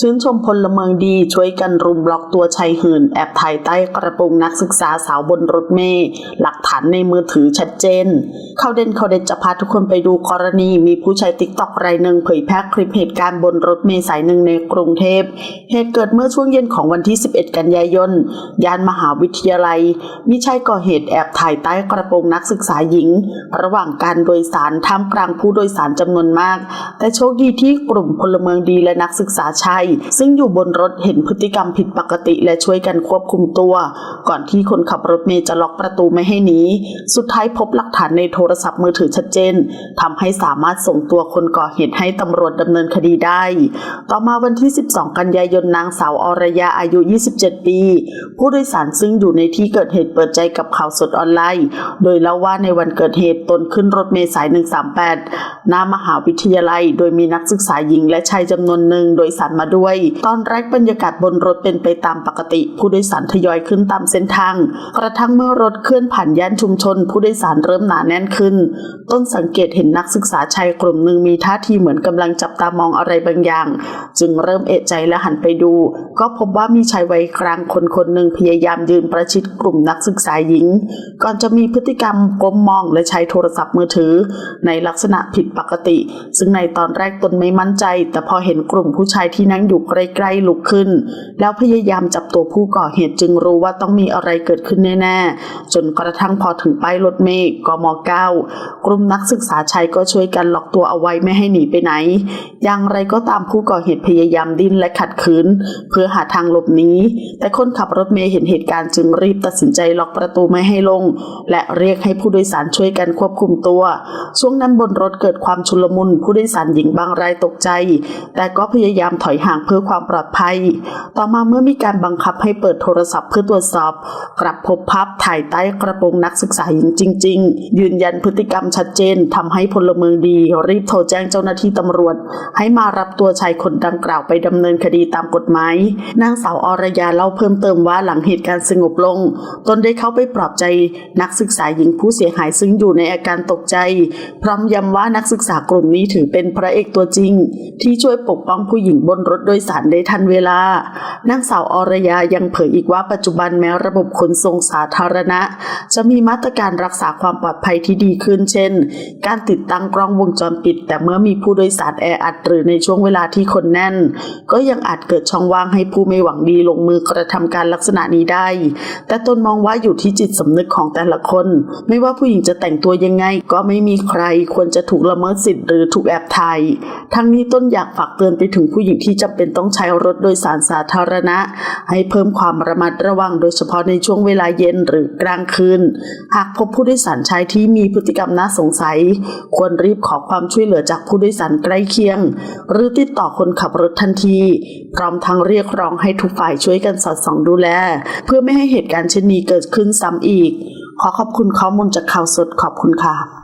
ชื่นชมพลเมืองดีช่วยกันรุมบล็อกตัวชายหื่น แอบถ่ายใต้กระโปรงนักศึกษาสาวบนรถเมล์หลักฐานในมือถือชัดเจน เข้าเด่นเขาเด่นจะพาทุกคนไปดูกรณีมีผู้ใช้ติ๊กต็อกรายหนึ่งเผยแพร่คลิปเหตุการณ์บนรถเมล์สายหนึ่งในกรุงเทพ เหตุเกิดเมื่อช่วงเย็นของวันที่ 11 กันยายนย่านมหาวิทยาลัยมีชายก่อเหตุแอบถ่ายใต้กระโปรงนักศึกษาหญิง ระหว่างการโดยสารท่ามกลางผู้โดยสารจำนวนมาก แต่โชคดีที่กลุ่มพลเมืองดีและนักศึกษาชายซึ่งอยู่บนรถเห็นพฤติกรรมผิดปกติและช่วยกันควบคุมตัว ก่อนที่คนขับรถเมล์จะล็อกประตูไม่ให้หนีสุดท้ายพบหลักฐานในโทรศัพท์มือถือชัดเจนทำให้สามารถส่งตัวคนก่อเหตุให้ตำรวจดำเนินคดีได้ ต่อมาวันที่ 12 กันยายนนางสาวอรยาอายุ 27 ปี ผู้โดยสารซึ่งอยู่ในที่เกิดเหตุเปิดใจกับข่าวสดออนไลน์ โดยเล่าว่าในวันเกิดเหตุตนขึ้นรถเมล์สาย 138 หน้ามหาวิทยาลัย โดยมีนักศึกษาหญิงและชายจำนวนหนึ่งโดยสารมาด้วย ตอนแรกบรรยากาศบนรถเป็นไปตามปกติ ผู้โดยสารทยอยขึ้นตามเส้นทาง กระทั่งเมื่อรถเคลื่อนผ่านย่านชุมชน ผู้โดยสารเริ่มหนาแน่นขึ้น ต้นสังเกตเห็นนักศึกษาชายกลุ่มหนึ่งมีท่าทีเหมือนกำลังจับตามองอะไรบางอย่าง จึงเริ่มเอะใจและหันไปดู ก็พบว่ามีชายวัยกลางคนคนหนึ่งพยายามยืนประชิดกลุ่มนักศึกษาหญิง ก่อนจะมีพฤติกรรมก้มมองและใช้โทรศัพท์มือถือ ในลักษณะผิดปกติ ซึ่งในตอนแรกตนไม่มั่นใจ แต่พอเห็นกลุ่มผู้ชายที่นั่งอยู่ใกล้ๆลุกขึ้น แล้วพยายามจับตัวผู้ก่อเหตุจึงรู้ว่าต้องมีอะไรเกิดขึ้นแน่ๆ จนกระทั่งพอถึงป้ายรถเมล์กม9กลุ่มนักศึกษาชายก็ช่วยกันล็อกตัวเอาไว้ไม่ให้หนีไปไหน อย่างไรก็ตามผู้ก่อเหตุพยายามดิ้นและขัดขืน เพื่อหาทางหลบหนีแต่คนขับรถเมล์เห็นเหตุการณ์จึงรีบตัดสินใจล็อกประตูไม่ให้ลง และเรียกให้ผู้โดยสารช่วยกันควบคุมตัว ช่วงนั้นบนรถเกิดความชุลมุนผู้โดยสารหญิงบางรายตกใจ แต่ก็พยายามถอยห่างเพื่อความปลอดภัย ต่อมาเมื่อมีการบังคับให้เปิดโทรศัพท์เพื่อตรวจสอบ กลับพบภาพถ่ายใต้กระโปรงนักศึกษาหญิงจริง ๆ ยืนยันพฤติกรรมชัดเจนทำให้พลเมืองดี รีบโทรแจ้งเจ้าหน้าที่ตำรวจ ให้มารับตัวชายคนดังกล่าวไปดำเนินคดีตามกฎหมายนางสาวอรยาเล่าเพิ่มเติมว่าหลังเหตุการณ์สงบลง ตนได้เข้าไปปลอบใจนักศึกษาหญิงผู้เสียหายซึ่งอยู่ในอาการตกใจ พร้อมย้ำว่านักศึกษากลุ่มนี้ถือเป็นพระเอกตัวจริง ที่ช่วยปกป้องผู้หญิงบนรถโดยสารได้ทันเวลานางสาวอรยายังเผยอีกว่าปัจจุบันแม้ระบบขนส่งสาธารณะ จะมีมาตรการรักษาความปลอดภัยที่ดีขึ้น เช่น การติดตั้งกล้องวงจรปิด แต่เมื่อมีผู้โดยสารแออัดหรือในช่วงเวลาที่คนแน่น ก็ยังอาจเกิดช่องว่างให้ผู้ไม่หวังดีลงมือกระทำการลักษณะนี้ได้ แต่ตนมองว่าอยู่ที่จิตสำนึกของแต่ละคน ไม่ว่าผู้หญิงจะแต่งตัวยังไง ก็ไม่มีใครควรจะถูกละเมิดสิทธิ์หรือถูกแอบถ่ายทั้งนี้ต้นอยากฝากเตือนไปถึงผู้หญิงที่จะำเป็นต้องใช้รถโดยสารสาธารณะ ให้เพิ่มความระมัดระวังโดยเฉพาะในช่วงเวลาเย็นหรือกลางคืน หากพบผู้โดยสารชายที่มีพฤติกรรมน่าสงสัย ควรรีบขอความช่วยเหลือจากผู้โดยสารใกล้เคียง หรือติดต่อคนขับรถทันที พร้อมทั้งเรียกร้องให้ทุกฝ่ายช่วยกันสอดส่องดูแล เพื่อไม่ให้เหตุการณ์เช่นนี้เกิดขึ้นซ้ำอีก ขอขอบคุณข้อมูลจากข่าวสดขอบคุณค่ะ